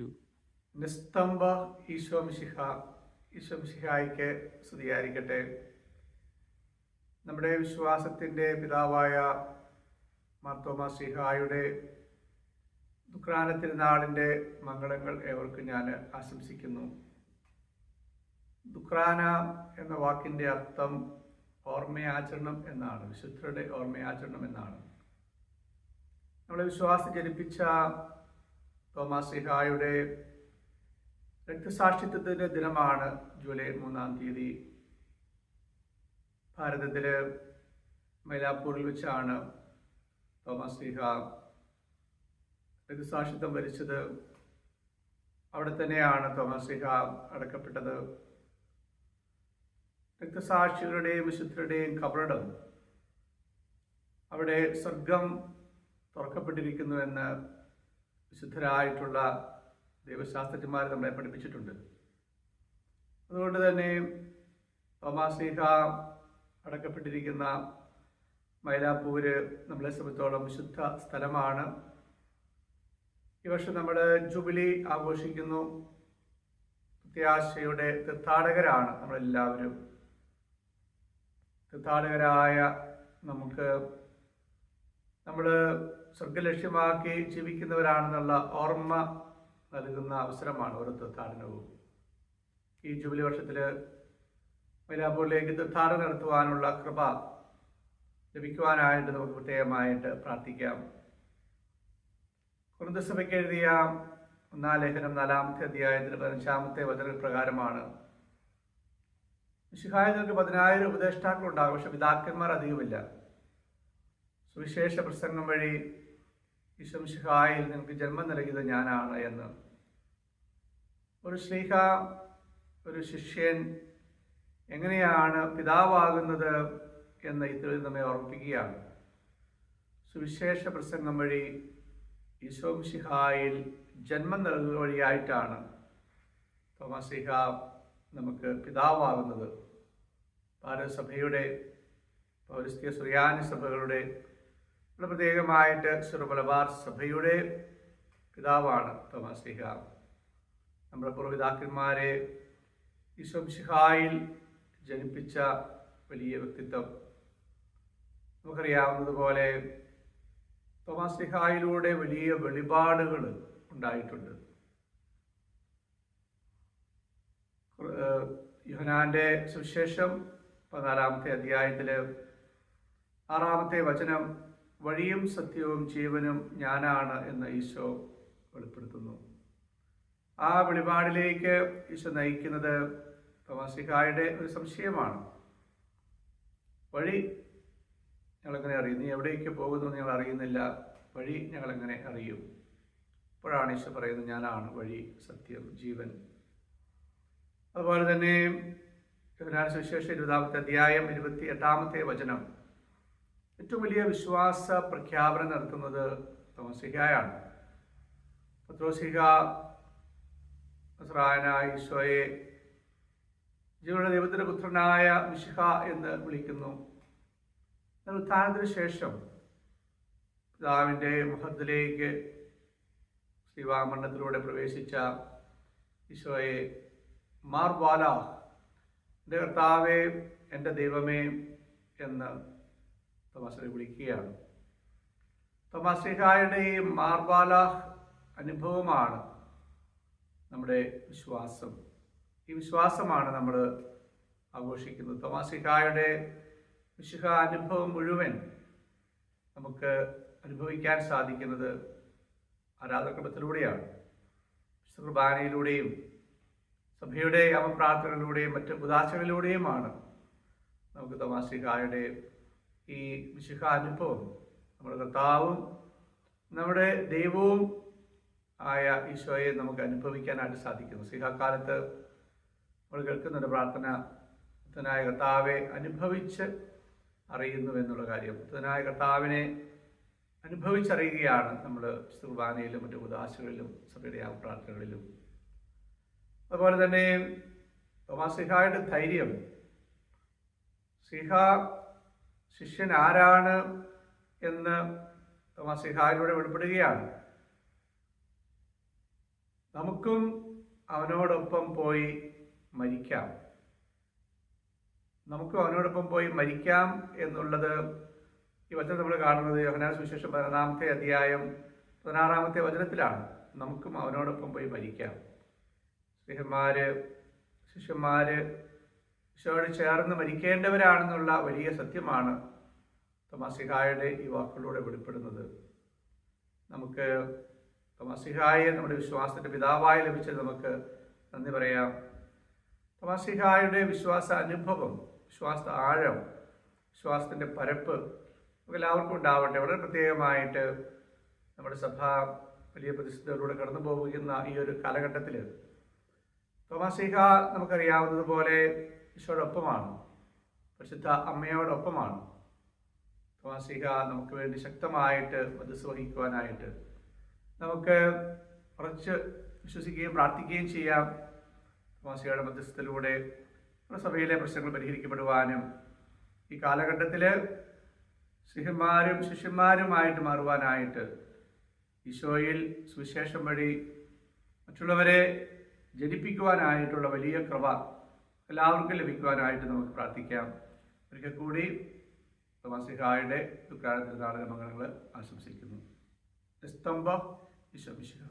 To നിസ്തംഭ ഈശോ മിശിഹ ഈശോ സ്തുതിയായിരിക്കട്ടെ. നമ്മുടെ വിശ്വാസത്തിന്റെ പിതാവായ മാർത്തോമ സിഹായുടെ ദുഃഖാന തിരുനാളിന്റെ മംഗളങ്ങൾ ഏവർക്കും ഞാൻ ആശംസിക്കുന്നു. ദുഃഖാന എന്ന വാക്കിന്റെ അർത്ഥം ഓർമ്മയാചരണം എന്നാണ് വിശുദ്ധരുടെ ഓർമ്മയാചരണം എന്നാണ്. നമ്മളെ വിശ്വാസം ജനിപ്പിച്ച തോമാസ് സിഹായുടെ രക്തസാക്ഷിത്വത്തിന്റെ ദിനമാണ് ജൂലൈ മൂന്നാം തീയതി. ഭാരതത്തിലെ മൈലാപ്പൂരിൽ വെച്ചാണ് തോമസ് സിഹ രക്തസാക്ഷിത്വം വരിച്ചത്. അവിടെ തന്നെയാണ് തോമസ് സിഹ അടക്കപ്പെട്ടത്. രക്തസാക്ഷികളുടെയും വിശുദ്ധരുടെയും കബറിടം അവിടെ സ്വർഗം തുറക്കപ്പെട്ടിരിക്കുന്നുവെന്ന് വിശുദ്ധരായിട്ടുള്ള ദൈവശാസ്ത്രജ്ഞന്മാർ നമ്മളെ പഠിപ്പിച്ചിട്ടുണ്ട്. അതുകൊണ്ട് തന്നെ തോമാസീഹ അടക്കപ്പെട്ടിരിക്കുന്ന മൈലാപ്പൂര് നമ്മളെ സംബന്ധിച്ചോളം വിശുദ്ധ സ്ഥലമാണ്. ഈ വർഷം നമ്മൾ ജൂബിലി ആഘോഷിക്കുന്നു. പ്രത്യാശയുടെ തീർത്ഥാടകരാണ് നമ്മളെല്ലാവരും. തീർത്ഥാടകരായ നമുക്ക് നമ്മൾ സ്വർഗലക്ഷ്യമാക്കി ജീവിക്കുന്നവരാണെന്നുള്ള ഓർമ്മ നൽകുന്ന അവസരമാണ് ഓരോ തീർത്ഥാടനവും. ഈ ജൂബിലി വർഷത്തിൽ മൈലാപൂരിലേക്ക് തീർത്ഥാടനം നടത്തുവാനുള്ള കൃപ ലഭിക്കുവാനായിട്ട് നമുക്ക് പ്രത്യേകമായിട്ട് പ്രാർത്ഥിക്കാം. കുറുന്തസഭയ്ക്ക് എഴുതിയ ഒന്നാം ലേഖനം നാലാമത്തെ അധ്യായത്തിന് പതിനഞ്ചാമത്തെ വചന പ്രകാരമാണ്. വിശുഹായങ്ങൾക്ക് പതിനായിരം ഉപദേഷ്ടാക്കളുണ്ടാകും പക്ഷെ പിതാക്കന്മാർ അധികമില്ല. സുവിശേഷ പ്രസംഗം വഴി ഈശംഷിഹായിൽ നിങ്ങൾക്ക് ജന്മം നൽകിയത് ഞാനാണ് എന്ന്. ഒരു ശ്രീഹ ഒരു ശിഷ്യൻ എങ്ങനെയാണ് പിതാവാകുന്നത് എന്ന് ഇതിൽ നമ്മെ ഓർപ്പിക്കുകയാണ് സുവിശേഷ പ്രസംഗം വഴി ഈശോംഷിഹായിൽ ജന്മം നൽകുക വഴിയായിട്ടാണ് തോമസിഹ നമുക്ക് പിതാവാകുന്നത്. ഭാരതസഭയുടെ പൗരസ്ത്യ സുറിയാനി സഭകളുടെ പ്രത്യേകമായിട്ട് സുറബലബാർ സഭയുടെ പിതാവാണ് തോമസിഹ നമ്മുടെ പൂർവപിതാക്കന്മാരെ ഈശോംഷിഹായിൽ ജനിപ്പിച്ച വലിയ വ്യക്തിത്വം. നമുക്കറിയാവുന്നതുപോലെ തോമാസ്ലിഹായിലൂടെ വലിയ വെളിപാടുകൾ ഉണ്ടായിട്ടുണ്ട്. യുഹനാന്റെ സുവിശേഷം പതിനാലാമത്തെ അധ്യായത്തിൽ ആറാമത്തെ വചനം വഴിയും സത്യവും ജീവനും ഞാനാണ് എന്ന് ഈശോ വെളിപ്പെടുത്തുന്നു. ആ വെളിപാടിലേക്ക് ഈശോ നയിക്കുന്നത് തോമാസിഹായുടെ ഒരു സംശയമാണ്. വഴി ഞങ്ങളെങ്ങനെ അറിയും? നീ എവിടേക്ക് പോകുന്നു ഞങ്ങൾ അറിയുന്നില്ല. വഴി ഞങ്ങളെങ്ങനെ അറിയും? അപ്പോഴാണ് ഈശോ പറയുന്നത് ഞാനാണ് വഴി സത്യം ജീവൻ. അതുപോലെ തന്നെ യോഹന്നാൻ സുവിശേഷം ഇരുപതാമത്തെ അധ്യായം ഇരുപത്തി എട്ടാമത്തെ വചനം ഏറ്റവും വലിയ വിശ്വാസ പ്രഖ്യാപനം നടത്തുന്നത് തോമസിഹായാണ് പത്രോസിഹ നസ്രായന ഈശോയെ ജീവിത ദൈവത്തിന്റെ പുത്രനായ മിഷിഹ എന്ന് വിളിക്കുന്നു. ഉത്ഥാനത്തിന് ശേഷം പിതാവിന്റെ മുഖത്തിലേക്ക് ശ്രീവാമരണത്തിലൂടെ പ്രവേശിച്ച ഈശോയെ മാർവാല എന്റെ കർത്താവേ എന്റെ ദൈവമേ എന്ന് തോമാസിനെ വിളിക്കുകയാണ്. തോമാസിഹായുടെ ഈ മാർബാല അനുഭവമാണ് നമ്മുടെ വിശ്വാസം. ഈ വിശ്വാസമാണ് നമ്മൾ ആഘോഷിക്കുന്നത്. തോമാസിഹായുടെ വിശുഹ അനുഭവം മുഴുവൻ നമുക്ക് അനുഭവിക്കാൻ സാധിക്കുന്നത് ആരാധക്രമത്തിലൂടെയാണ് വിശുദ്ധ കുർബാനയിലൂടെയും സഭയുടെ അമപ്രാർത്ഥനകളിലൂടെയും മറ്റ് ഉദാശകളിലൂടെയുമാണ് നമുക്ക് തമാശികായുടെ ഈ വിശുഖ അനുഭവം നമ്മുടെ കർത്താവും നമ്മുടെ ദൈവവും ആയ ഈശോയെ നമുക്ക് അനുഭവിക്കാനായിട്ട് സാധിക്കുന്നു. സിഹാക്കാലത്ത് നമ്മൾ കേൾക്കുന്നുണ്ട് പ്രാർത്ഥന പുത്തനായ കർത്താവെ അനുഭവിച്ച് അറിയുന്നു എന്നുള്ള കാര്യം. പുത്തനായ കർത്താവിനെ അനുഭവിച്ചറിയുകയാണ് നമ്മൾ കുർബാനയിലും മറ്റു ഉദാശകളിലും സഭയുടെ ആ പ്രാർത്ഥനകളിലും. അതുപോലെ തന്നെ തോമാസിഹായുടെ ധൈര്യം. സിഹ ശിഷ്യൻ ആരാണ് എന്ന് തോമാസിഹായിലൂടെ വെളിപ്പെടുകയാണ്. നമുക്കും അവനോടൊപ്പം പോയി മരിക്കാം. നമുക്കും അവനോടൊപ്പം പോയി മരിക്കാം എന്നുള്ളത് ഈ വചനം നമ്മൾ കാണുന്നത് യോഹനാൻ സുവിശേഷം പതിനൊന്നാമത്തെ അധ്യായം പതിനാറാമത്തെ വചനത്തിലാണ്. നമുക്കും അവനോടൊപ്പം പോയി മരിക്കാം. സ്നേഹന്മാര് ശിഷ്യന്മാര് ഈശോയോട് ചേർന്ന് മരിക്കേണ്ടവരാണെന്നുള്ള വലിയ സത്യമാണ് തമാസിഹായുടെ ഈ വാക്കുകളിലൂടെ വെളിപ്പെടുന്നത്. നമുക്ക് തമാസിഹായെ നമ്മുടെ വിശ്വാസത്തിന്റെ പിതാവായി ലഭിച്ചത് നമുക്ക് നന്ദി പറയാം. തമാസിഹായുടെ വിശ്വാസ അനുഭവം വിശ്വാസ ആഴം വിശ്വാസത്തിന്റെ പരപ്പ് എല്ലാവർക്കും ഉണ്ടാവട്ടെ. വളരെ പ്രത്യേകമായിട്ട് നമ്മുടെ സഭ വലിയ പ്രതിസന്ധികളിലൂടെ കടന്നു പോകുന്ന ഈ ഒരു കാലഘട്ടത്തിൽ തോമാസിഹ നമുക്കറിയാവുന്നതുപോലെ ഈശോടൊപ്പമാണ് പരിശുദ്ധ അമ്മയോടൊപ്പമാണ്. തോമാസിഹ നമുക്ക് വേണ്ടി ശക്തമായിട്ട് മനസ്സ് വഹിക്കുവാനായിട്ട് നമുക്ക് കുറച്ച് വിശ്വസിക്കുകയും പ്രാർത്ഥിക്കുകയും ചെയ്യാം. തോമാസിഹയുടെ മധ്യസ്ഥത്തിലൂടെ നമ്മുടെ സഭയിലെ പ്രശ്നങ്ങൾ പരിഹരിക്കപ്പെടുവാനും ഈ കാലഘട്ടത്തിൽ സിഹന്മാരും ശിഷ്യന്മാരുമായിട്ട് മാറുവാനായിട്ട് ഈശോയിൽ സുവിശേഷം വഴി മറ്റുള്ളവരെ ജനിപ്പിക്കുവാനായിട്ടുള്ള വലിയ കൃപ എല്ലാവർക്കും ലഭിക്കുവാനായിട്ട് നമുക്ക് പ്രാർത്ഥിക്കാം. ഒരിക്കൽ കൂടി തോമാസിഹായുടെ ദുഃഖാന തിരുനാള മംഗളങ്ങൾ ആശംസിക്കുന്നു. സ്തംഭ ഈശോ മിശിഹ